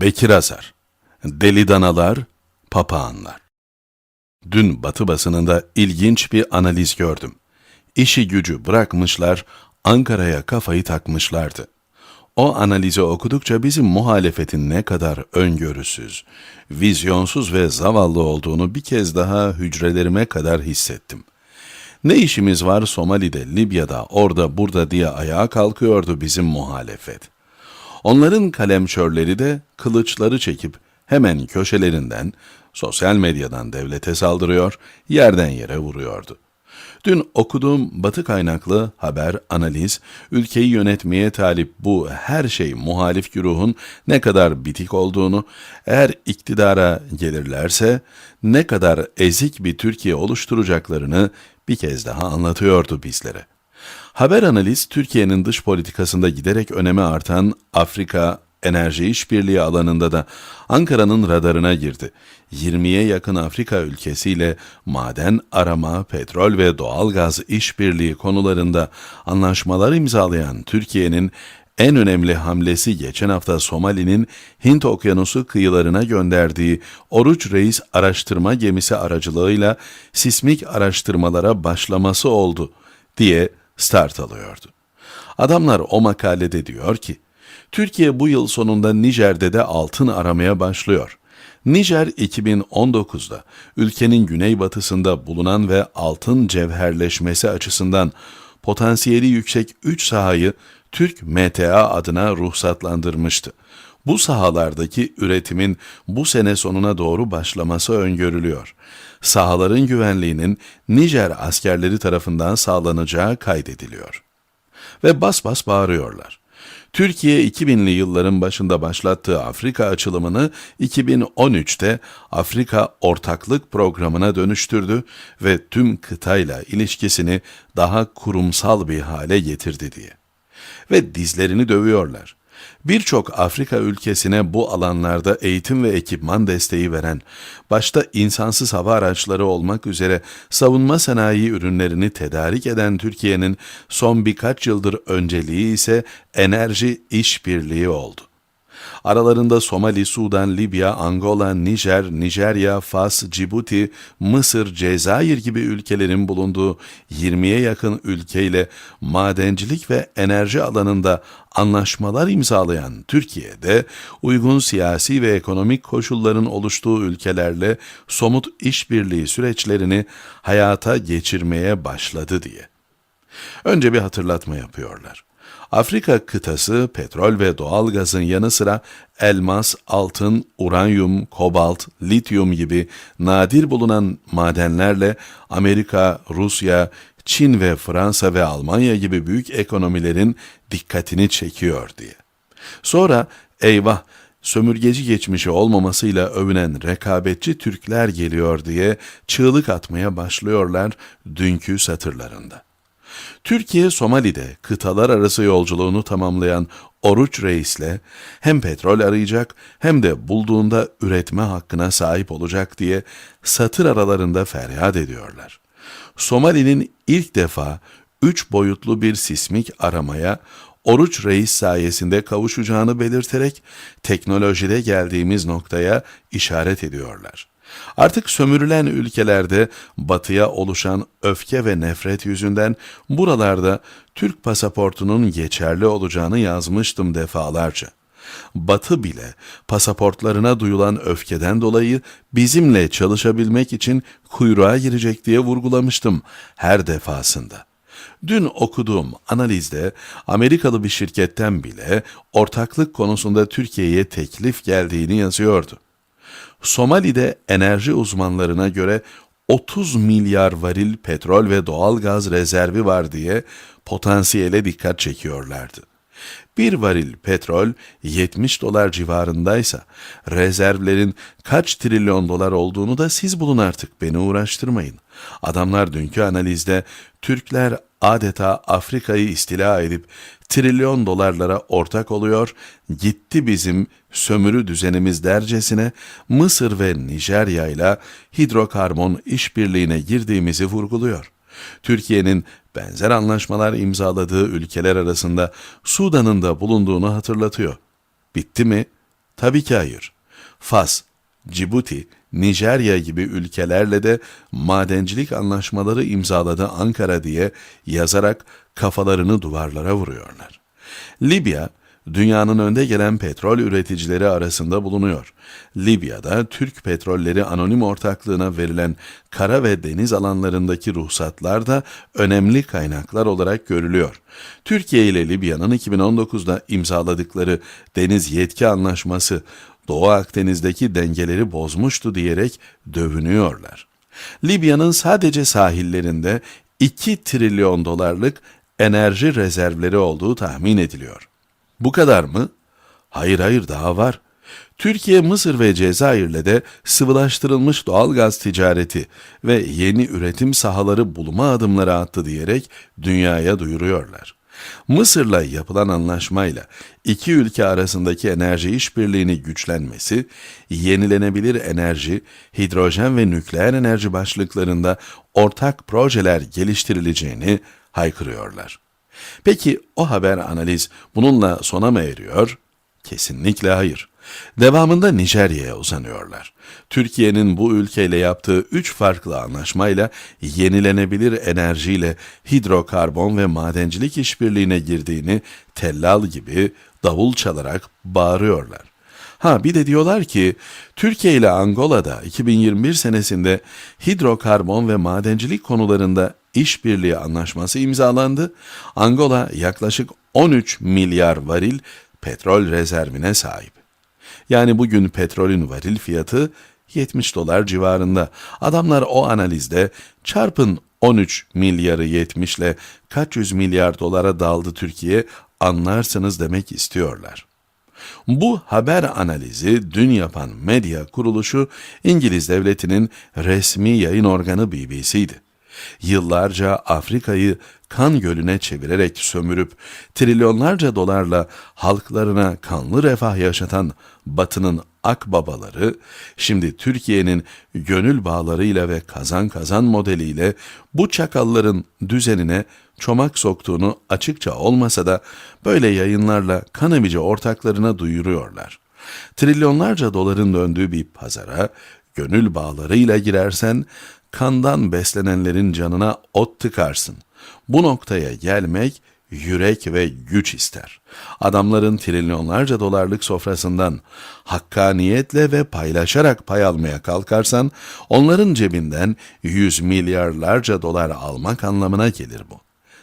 Bekir Asar Deli Danalar, Papağanlar Dün Batı basınında ilginç bir analiz gördüm. İşi gücü bırakmışlar, Ankara'ya kafayı takmışlardı. O analizi okudukça bizim muhalefetin ne kadar öngörüsüz, vizyonsuz ve zavallı olduğunu bir kez daha hücrelerime kadar hissettim. Ne işimiz var Somali'de, Libya'da, orada, burada diye ayağa kalkıyordu bizim muhalefet. Onların kalemşörleri de kılıçları çekip hemen köşelerinden, sosyal medyadan devlete saldırıyor, yerden yere vuruyordu. Dün okuduğum batı kaynaklı haber, analiz, ülkeyi yönetmeye talip bu her şey muhalif güruhun ne kadar bitik olduğunu, eğer iktidara gelirlerse ne kadar ezik bir Türkiye oluşturacaklarını bir kez daha anlatıyordu bizlere. Haber analiz Türkiye'nin dış politikasında giderek öneme artan Afrika, enerji işbirliği alanında da Ankara'nın radarına girdi. 20'ye yakın Afrika ülkesiyle maden arama, petrol ve doğalgaz işbirliği konularında anlaşmalar imzalayan Türkiye'nin en önemli hamlesi geçen hafta Somali'nin Hint Okyanusu kıyılarına gönderdiği Oruç Reis araştırma gemisi aracılığıyla sismik araştırmalara başlaması oldu diye start alıyordu. Adamlar o makalede diyor ki, Türkiye bu yıl sonunda Nijer'de de altın aramaya başlıyor. Nijer 2019'da ülkenin güneybatısında bulunan ve altın cevherleşmesi açısından potansiyeli yüksek 3 sahayı Türk MTA adına ruhsatlandırmıştı. Bu sahalardaki üretimin bu sene sonuna doğru başlaması öngörülüyor. Sahaların güvenliğinin Nijer askerleri tarafından sağlanacağı kaydediliyor. Ve bas bas bağırıyorlar. Türkiye 2000'li yılların başında başlattığı Afrika açılımını 2013'te Afrika Ortaklık Programı'na dönüştürdü ve tüm kıtayla ilişkisini daha kurumsal bir hale getirdi diye. Ve dizlerini dövüyorlar. Birçok Afrika ülkesine bu alanlarda eğitim ve ekipman desteği veren, başta insansız hava araçları olmak üzere savunma sanayi ürünlerini tedarik eden Türkiye'nin son birkaç yıldır önceliği ise enerji işbirliği oldu. Aralarında Somali, Sudan, Libya, Angola, Nijer, Nijerya, Fas, Cibuti, Mısır, Cezayir gibi ülkelerin bulunduğu 20'ye yakın ülkeyle madencilik ve enerji alanında anlaşmalar imzalayan Türkiye'de uygun siyasi ve ekonomik koşulların oluştuğu ülkelerle somut işbirliği süreçlerini hayata geçirmeye başladı diye. Önce bir hatırlatma yapıyorlar. Afrika kıtası petrol ve doğal gazın yanı sıra elmas, altın, uranyum, kobalt, lityum gibi nadir bulunan madenlerle Amerika, Rusya, Çin ve Fransa ve Almanya gibi büyük ekonomilerin dikkatini çekiyor diye. Sonra eyvah sömürgeci geçmişi olmamasıyla övünen rekabetçi Türkler geliyor diye çığlık atmaya başlıyorlar dünkü satırlarında. Türkiye Somali'de kıtalar arası yolculuğunu tamamlayan Oruç Reis'le hem petrol arayacak hem de bulduğunda üretme hakkına sahip olacak diye satır aralarında feryat ediyorlar. Somali'nin ilk defa üç boyutlu bir sismik aramaya Oruç Reis sayesinde kavuşacağını belirterek teknolojide geldiğimiz noktaya işaret ediyorlar. Artık sömürülen ülkelerde batıya oluşan öfke ve nefret yüzünden buralarda Türk pasaportunun geçerli olacağını yazmıştım defalarca. Batı bile pasaportlarına duyulan öfkeden dolayı bizimle çalışabilmek için kuyruğa girecek diye vurgulamıştım her defasında. Dün okuduğum analizde Amerikalı bir şirketten bile ortaklık konusunda Türkiye'ye teklif geldiğini yazıyordu. Somali'de enerji uzmanlarına göre 30 milyar varil petrol ve doğal gaz rezervi var diye potansiyele dikkat çekiyorlardı. Bir varil petrol 70 dolar civarındaysa rezervlerin kaç trilyon dolar olduğunu da siz bulun artık beni uğraştırmayın. Adamlar dünkü analizde Türkler adeta Afrika'yı istila edip trilyon dolarlara ortak oluyor, gitti bizim sömürü düzenimiz dercesine Mısır ve Nijerya ile hidrokarbon işbirliğine girdiğimizi vurguluyor. Türkiye'nin benzer anlaşmalar imzaladığı ülkeler arasında Sudan'ın da bulunduğunu hatırlatıyor. Bitti mi? Tabii ki hayır. Fas, Cibuti, Nijerya gibi ülkelerle de madencilik anlaşmaları imzaladı Ankara diye yazarak kafalarını duvarlara vuruyorlar. Libya, dünyanın önde gelen petrol üreticileri arasında bulunuyor. Libya'da Türk Petrolleri Anonim Ortaklığı'na verilen kara ve deniz alanlarındaki ruhsatlar da önemli kaynaklar olarak görülüyor. Türkiye ile Libya'nın 2019'da imzaladıkları deniz yetki anlaşması Doğu Akdeniz'deki dengeleri bozmuştu diyerek dövünüyorlar. Libya'nın sadece sahillerinde 2 trilyon dolarlık enerji rezervleri olduğu tahmin ediliyor. Bu kadar mı? Hayır hayır daha var. Türkiye, Mısır ve Cezayir'le de sıvılaştırılmış doğal gaz ticareti ve yeni üretim sahaları bulma adımları attı diyerek dünyaya duyuruyorlar. Mısır'la yapılan anlaşmayla iki ülke arasındaki enerji işbirliğini güçlenmesi, yenilenebilir enerji, hidrojen ve nükleer enerji başlıklarında ortak projeler geliştirileceğini haykırıyorlar. Peki o haber analiz bununla sona mı eriyor? Kesinlikle hayır. Devamında Nijerya'ya uzanıyorlar. Türkiye'nin bu ülkeyle yaptığı üç farklı anlaşmayla yenilenebilir enerjiyle hidrokarbon ve madencilik işbirliğine girdiğini tellal gibi davul çalarak bağırıyorlar. Ha bir de diyorlar ki Türkiye ile Angola'da 2021 senesinde hidrokarbon ve madencilik konularında işbirliği anlaşması imzalandı. Angola yaklaşık 13 milyar varil petrol rezervine sahip. Yani bugün petrolün varil fiyatı 70 dolar civarında. Adamlar o analizde çarpın 13 milyarı 70 ile kaç yüz milyar dolara daldı Türkiye anlarsınız demek istiyorlar. Bu haber analizi dün yapan medya kuruluşu İngiliz devletinin resmi yayın organı BBC'di. Yıllarca Afrika'yı kan gölüne çevirerek sömürüp trilyonlarca dolarla halklarına kanlı refah yaşatan Batı'nın akbabaları şimdi Türkiye'nin gönül bağlarıyla ve kazan kazan modeliyle bu çakalların düzenine çomak soktuğunu açıkça olmasa da böyle yayınlarla kan emici ortaklarına duyuruyorlar. Trilyonlarca doların döndüğü bir pazara gönül bağlarıyla girersen kandan beslenenlerin canına ot tıkarsın. Bu noktaya gelmek yürek ve güç ister. Adamların trilyonlarca dolarlık sofrasından hakkaniyetle ve paylaşarak pay almaya kalkarsan onların cebinden yüz milyarlarca dolar almak anlamına gelir bu.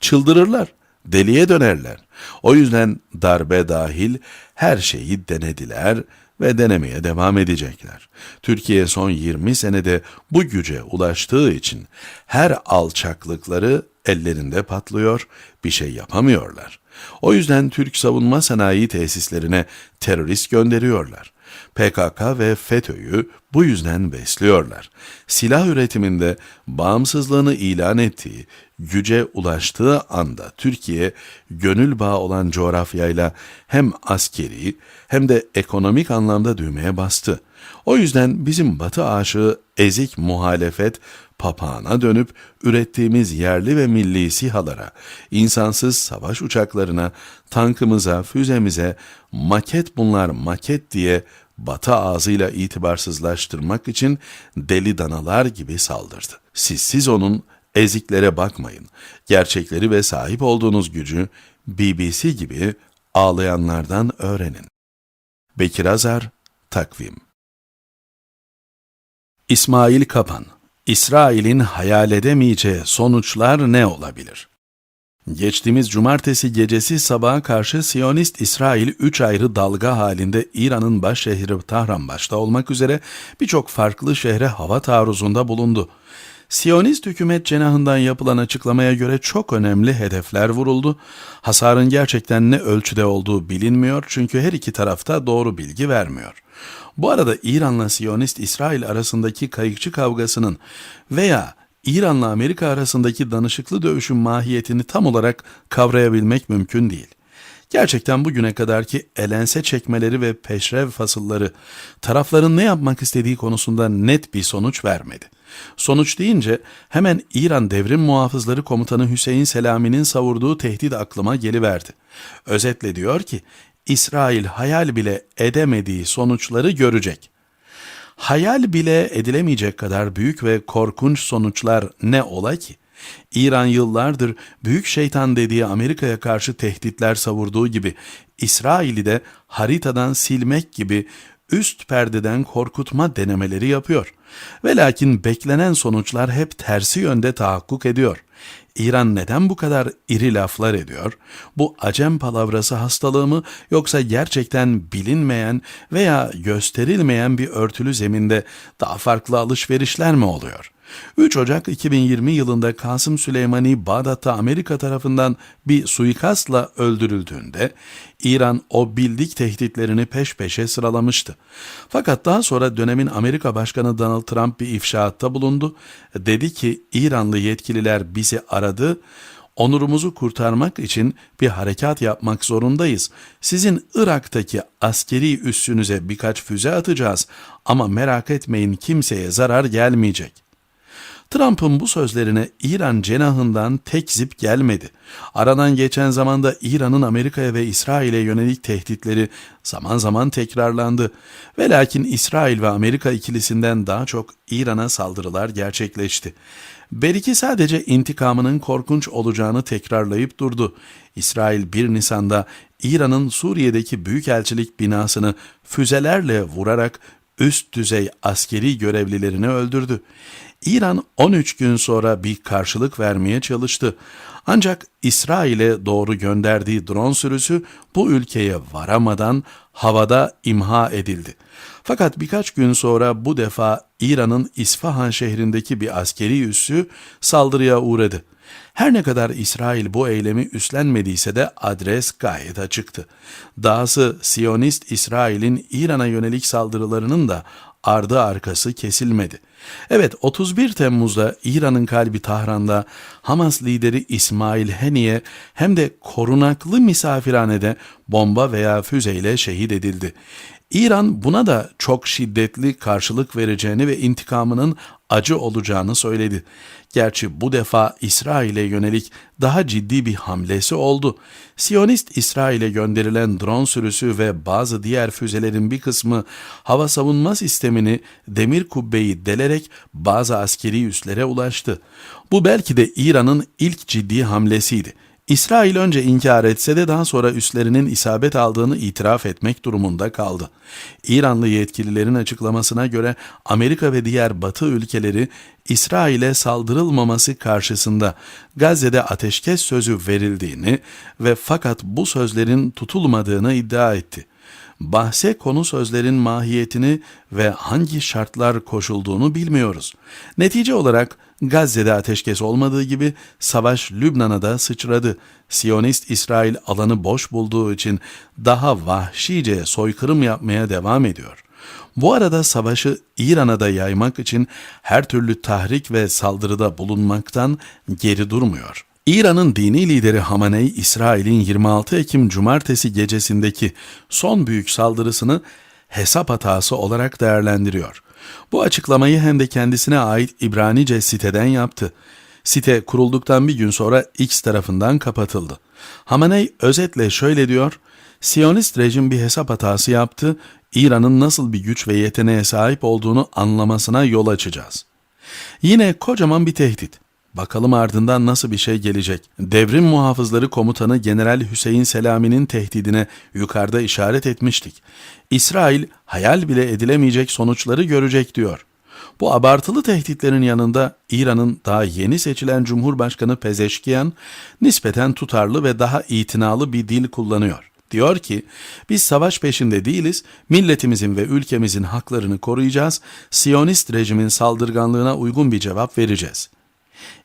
Çıldırırlar, deliye dönerler. O yüzden darbe dahil her şeyi denediler ve denemeye devam edecekler. Türkiye son 20 senede bu güce ulaştığı için her alçaklıkları ellerinde patlıyor, bir şey yapamıyorlar. O yüzden Türk savunma sanayi tesislerine terörist gönderiyorlar. PKK ve FETÖ'yü bu yüzden besliyorlar. Silah üretiminde bağımsızlığını ilan ettiği, güce ulaştığı anda Türkiye gönül bağı olan coğrafyayla hem askeri hem de ekonomik anlamda düğmeye bastı. O yüzden bizim batı aşığı ezik muhalefet papağana dönüp ürettiğimiz yerli ve milli sihalara, insansız savaş uçaklarına, tankımıza, füzemize maket bunlar maket diye batı ağzıyla itibarsızlaştırmak için deli danalar gibi saldırdı. Siz siz onun eziklere bakmayın. Gerçekleri ve sahip olduğunuz gücü BBC gibi ağlayanlardan öğrenin. Bekir Azar, Takvim İsmail Kapan İsrail'in hayal edemeyeceği sonuçlar ne olabilir? Geçtiğimiz cumartesi gecesi sabaha karşı Siyonist İsrail 3 ayrı dalga halinde İran'ın baş şehri Tahran başta olmak üzere birçok farklı şehre hava taarruzunda bulundu. Siyonist hükümet cenahından yapılan açıklamaya göre çok önemli hedefler vuruldu. Hasarın gerçekten ne ölçüde olduğu bilinmiyor çünkü her iki tarafta doğru bilgi vermiyor. Bu arada İran'la Siyonist İsrail arasındaki kayıkçı kavgasının veya İran'la Amerika arasındaki danışıklı dövüşün mahiyetini tam olarak kavrayabilmek mümkün değil. Gerçekten bugüne kadarki elense çekmeleri ve peşrev fasılları tarafların ne yapmak istediği konusunda net bir sonuç vermedi. Sonuç deyince hemen İran Devrim Muhafızları Komutanı Hüseyin Selami'nin savurduğu tehdit aklıma geliverdi. Özetle diyor ki, İsrail hayal bile edemediği sonuçları görecek. Hayal bile edilemeyecek kadar büyük ve korkunç sonuçlar ne ola ki? İran yıllardır büyük şeytan dediği Amerika'ya karşı tehditler savurduğu gibi İsrail'i de haritadan silmek gibi üst perdeden korkutma denemeleri yapıyor. Ve lakin beklenen sonuçlar hep tersi yönde tahakkuk ediyor. İran neden bu kadar iri laflar ediyor? Bu acem palavrası hastalığı mı yoksa gerçekten bilinmeyen veya gösterilmeyen bir örtülü zeminde daha farklı alışverişler mi oluyor? 3 Ocak 2020 yılında Kasım Süleymani Bağdat'ta Amerika tarafından bir suikastla öldürüldüğünde İran o bildik tehditlerini peş peşe sıralamıştı. Fakat daha sonra dönemin Amerika Başkanı Donald Trump bir ifşaatta bulundu. Dedi ki İranlı yetkililer bizi aradı, onurumuzu kurtarmak için bir harekat yapmak zorundayız. Sizin Irak'taki askeri üssünüze birkaç füze atacağız ama merak etmeyin kimseye zarar gelmeyecek. Trump'ın bu sözlerine İran cenahından tek zip gelmedi. Aradan geçen zamanda İran'ın Amerika'ya ve İsrail'e yönelik tehditleri zaman zaman tekrarlandı. Ve lakin İsrail ve Amerika ikilisinden daha çok İran'a saldırılar gerçekleşti. Beriki sadece intikamının korkunç olacağını tekrarlayıp durdu. İsrail 1 Nisan'da İran'ın Suriye'deki büyükelçilik binasını füzelerle vurarak üst düzey askeri görevlilerini öldürdü. İran 13 gün sonra bir karşılık vermeye çalıştı. Ancak İsrail'e doğru gönderdiği drone sürüsü bu ülkeye varamadan havada imha edildi. Fakat birkaç gün sonra bu defa İran'ın İsfahan şehrindeki bir askeri üssü saldırıya uğradı. Her ne kadar İsrail bu eylemi üstlenmediyse de adres gayet açıktı. Dahası Siyonist İsrail'in İran'a yönelik saldırılarının da ardı arkası kesilmedi. Evet 31 Temmuz'da İran'ın kalbi Tahran'da Hamas lideri İsmail Heniye hem de korunaklı misafirhanede bomba veya füzeyle şehit edildi. İran buna da çok şiddetli karşılık vereceğini ve intikamının acı olacağını söyledi. Gerçi bu defa İsrail'e yönelik daha ciddi bir hamlesi oldu. Siyonist İsrail'e gönderilen drone sürüsü ve bazı diğer füzelerin bir kısmı hava savunma sistemini demir kubbeyi delerek bazı askeri üslere ulaştı. Bu belki de İran'ın ilk ciddi hamlesiydi. İsrail önce inkar etse de daha sonra üslerinin isabet aldığını itiraf etmek durumunda kaldı. İranlı yetkililerin açıklamasına göre Amerika ve diğer Batı ülkeleri İsrail'e saldırılmaması karşısında Gazze'de ateşkes sözü verildiğini ve fakat bu sözlerin tutulmadığını iddia etti bahse konu sözlerin mahiyetini ve hangi şartlar koşulduğunu bilmiyoruz. Netice olarak Gazze'de ateşkes olmadığı gibi savaş Lübnan'a da sıçradı. Siyonist İsrail alanı boş bulduğu için daha vahşice soykırım yapmaya devam ediyor. Bu arada savaşı İran'a da yaymak için her türlü tahrik ve saldırıda bulunmaktan geri durmuyor.'' İran'ın dini lideri Hamaney, İsrail'in 26 Ekim Cumartesi gecesindeki son büyük saldırısını hesap hatası olarak değerlendiriyor. Bu açıklamayı hem de kendisine ait İbranice siteden yaptı. Site kurulduktan bir gün sonra X tarafından kapatıldı. Hamaney özetle şöyle diyor, Siyonist rejim bir hesap hatası yaptı, İran'ın nasıl bir güç ve yeteneğe sahip olduğunu anlamasına yol açacağız. Yine kocaman bir tehdit. Bakalım ardından nasıl bir şey gelecek. Devrim Muhafızları Komutanı General Hüseyin Selami'nin tehdidine yukarıda işaret etmiştik. İsrail hayal bile edilemeyecek sonuçları görecek diyor. Bu abartılı tehditlerin yanında İran'ın daha yeni seçilen Cumhurbaşkanı Pezeşkiyan nispeten tutarlı ve daha itinalı bir dil kullanıyor. Diyor ki, biz savaş peşinde değiliz, milletimizin ve ülkemizin haklarını koruyacağız, Siyonist rejimin saldırganlığına uygun bir cevap vereceğiz.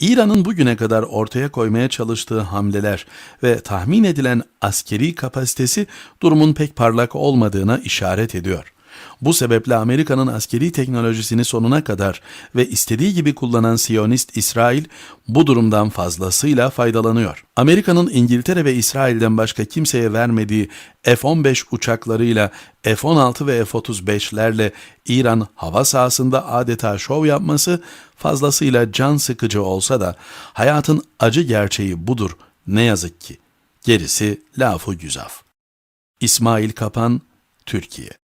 İran'ın bugüne kadar ortaya koymaya çalıştığı hamleler ve tahmin edilen askeri kapasitesi durumun pek parlak olmadığına işaret ediyor. Bu sebeple Amerika'nın askeri teknolojisini sonuna kadar ve istediği gibi kullanan Siyonist İsrail bu durumdan fazlasıyla faydalanıyor. Amerika'nın İngiltere ve İsrail'den başka kimseye vermediği F-15 uçaklarıyla F-16 ve F-35'lerle İran hava sahasında adeta şov yapması fazlasıyla can sıkıcı olsa da hayatın acı gerçeği budur ne yazık ki. Gerisi lafı güzaf. İsmail Kapan, Türkiye